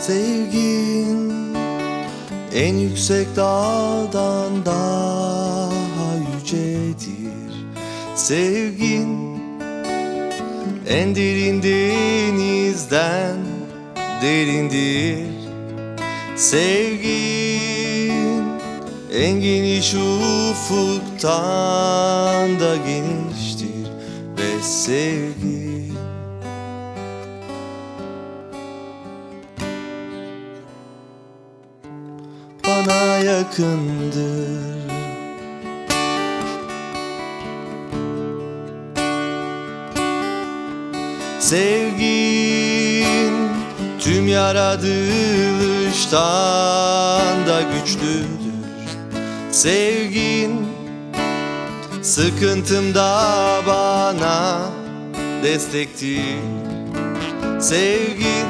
Sevgin en yüksek dağdan daha yücedir. Sevgin en derin denizden derindir. Sevgin en geniş ufuktan da geniştir. Ve sevgin yakındır. Sevgin tüm yaratılıştan da güçlüdür. Sevgin sıkıntımda bana destektir. Sevgin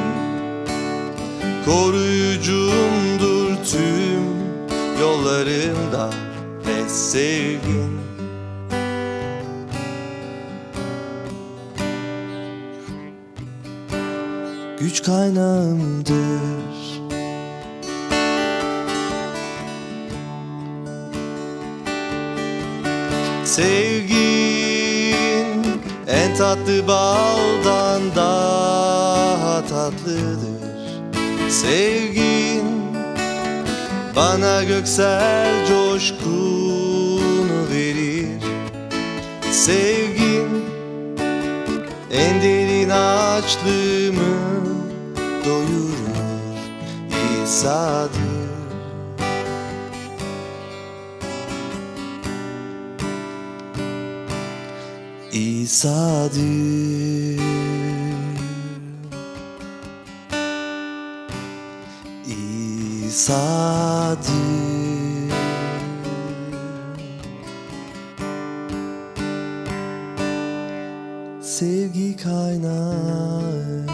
Koruyucumdur tüm yollarımda ve sevgin. Güç kaynağımdır. Sevgin en tatlı baldan daha tatlıdır. Sevgin bana göksel coşkunu verir. Sevgin en derin açlığımı doyurur İsa'dır İsa'dır İsa'dır Sevgi kaynağı